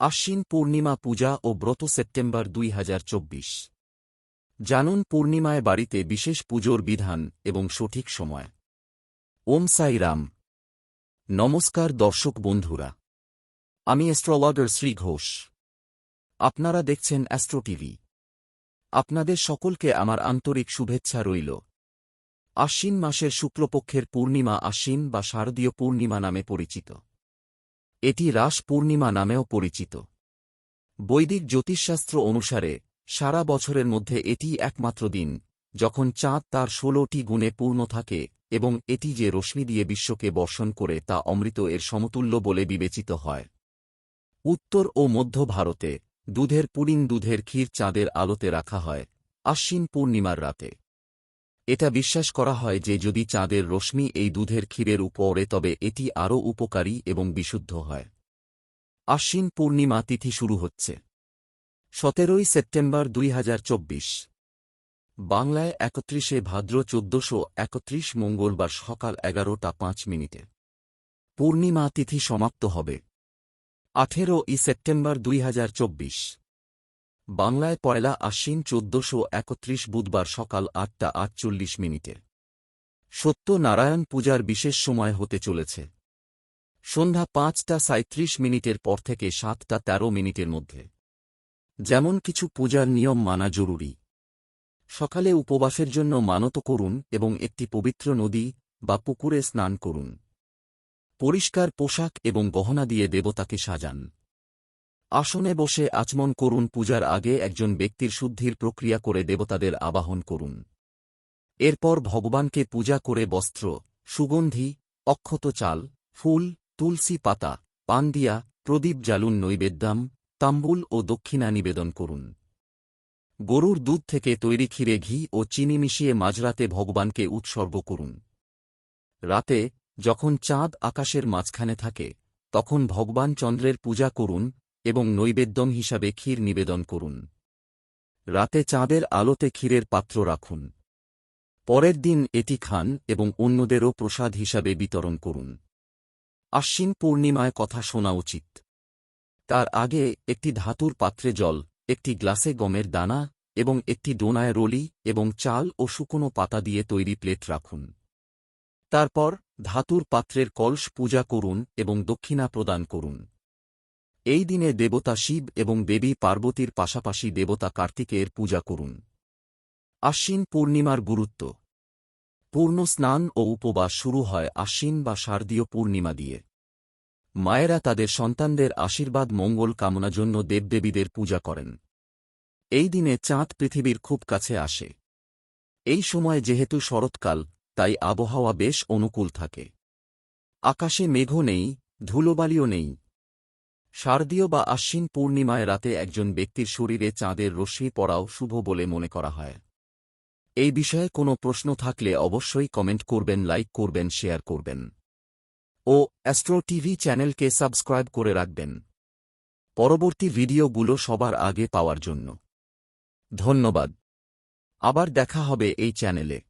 আশ্বিন পূর্ণিমা পূজা ও ব্রত সেপ্টেম্বর দুই হাজার চব্বিশ। জানুন পূর্ণিমায় বাড়িতে বিশেষ পুজোর বিধান এবং সঠিক সময়। ওম সাই রাম। নমস্কার দর্শক বন্ধুরা। আমি অ্যাস্ট্রোলগার শ্রী ঘোষ। আপনারা দেখছেন অ্যাস্ট্রো টিভি। আপনাদের সকলকে আমার আন্তরিক শুভেচ্ছা রইল। আশ্বিন মাসের শুক্লপক্ষের পূর্ণিমা আশ্বিন বা শারদীয় পূর্ণিমা নামে পরিচিত। এটি রাস পূর্ণিমা নামেও পরিচিত। বৈদিক জ্যোতিষশাস্ত্র অনুসারে, সারা বছরের মধ্যে এটি একমাত্র দিন, যখন চাঁদ তার ষোলোটি গুণে পূর্ণ থাকে এবং এটি যে রশ্মি দিয়ে বিশ্বকে বর্ষণ করে তা অমৃত এর সমতুল্য বলে বিবেচিত হয়। উত্তর ও মধ্য ভারতে দুধের পুরিন দুধের ক্ষীর চাঁদের আলোতে রাখা হয়, আশ্বিন পূর্ণিমার রাতে। এটা বিশ্বাস করা হয় যে যদি চাঁদের রশ্মি এই দুধের ক্ষীরের উপরে, তবে এটি আরও উপকারী এবং বিশুদ্ধ হয়। আশ্বিন পূর্ণিমা তিথি শুরু হচ্ছে। সতেরোই সেপ্টেম্বর দুই হাজার চব্বিশ। বাংলায় একত্রিশে ভাদ্র চোদ্দশো একত্রিশ মঙ্গলবার সকাল এগারোটা পাঁচ মিনিটে। পূর্ণিমা তিথি সমাপ্ত হবে। আঠেরো ই সেপ্টেম্বর দুই হাজার চব্বিশ। বাংলায় পয়লা আশ্বিন চোদ্দশো একত্রিশ বুধবার সকাল আটটা আটচল্লিশ মিনিটে। সত্যনারায়ণ পূজার বিশেষ সময় হতে চলেছে। সন্ধ্যা পাঁচটা সাঁত্রিশ মিনিটের পর থেকে সাতটা তেরো মিনিটের মধ্যে। যেমন কিছু পূজার নিয়ম মানা জরুরি। সকালে উপবাসের জন্য মানত করুন এবং একটি পবিত্র নদী বা পুকুরে স্নান করুন। পরিষ্কার পোশাক এবং গহনা দিয়ে দেবতাকে সাজান। আসনে বসে আচমন করুন পূজার আগে একজন ব্যক্তির শুদ্ধির প্রক্রিয়া করে দেবতাদের আবাহন করুন। এরপর ভগবানকে পূজা করে বস্ত্র, সুগন্ধি, অক্ষত চাল, ফুল, তুলসী পাতা পান দিয়া প্রদীপ জ্বালুন নৈবেদ্যাম, তাম্বুল ও দক্ষিণা নিবেদন করুন। গরুর দুধ থেকে তৈরি ক্ষীরে ঘি ও চিনি মিশিয়ে মাঝরাতে ভগবানকে উৎসর্গ করুন। রাতে, যখন চাঁদ আকাশের মাঝখানে থাকে, তখন ভগবান চন্দ্রের পূজা করুন এবং নৈবেদ্যম হিসাবে ক্ষীর নিবেদন করুন। রাতে চাঁদের আলোতে ক্ষীরের পাত্র রাখুন। পরের দিন এটি খান এবং অন্যদেরও প্রসাদ হিসাবে বিতরণ করুন। আশ্বিন পূর্ণিমায় কথা শোনা উচিত। তার আগে একটি ধাতুর পাত্রে জল, একটি গ্লাসে গমের দানা এবং একটি ডোনায় রলি এবং চাল ও শুকনো পাতা দিয়ে তৈরি প্লেট রাখুন। তারপর ধাতুর পাত্রের কলস পূজা করুন এবং দক্ষিণা প্রদান করুন। এই দিনে দেবতা শিব এবং দেবী পার্বতীর পাশাপাশি দেবতা কার্তিকের পূজা করুন। আশ্বিন পূর্ণিমার গুরুত্ব। পূর্ণ স্নান ও উপবাস শুরু হয় আশ্বিন বা শারদীয় পূর্ণিমা দিয়ে। মায়েরা তাদের সন্তানদের আশীর্বাদ, মঙ্গল কামনা জন্য দেবদেবীদের পূজা করেন। এই দিনে চাঁদ পৃথিবীর খুব কাছে আসে। এই সময় যেহেতু শরৎকাল, তাই আবহাওয়া বেশ অনুকূল থাকে। আকাশে মেঘ নেই, ধুলোবালিও নেই শারদীয় বা আশ্বিন পূর্ণিমায় রাতে একজন ব্যক্তির শরীরে চাঁদের রশ্মি পড়াও শুভ বলে মনে করা হয়। এই বিষয়ে কোনো প্রশ্ন থাকলে অবশ্যই কমেন্ট করবেন, লাইক করবেন, শেয়ার করবেন। ও অ্যাস্ট্রো টিভি চ্যানেলকে সাবস্ক্রাইব করে রাখবেন। পরবর্তী ভিডিওগুলো সবার আগে পাওয়ার জন্য। ধন্যবাদ। আবার দেখা হবে এই চ্যানেলে।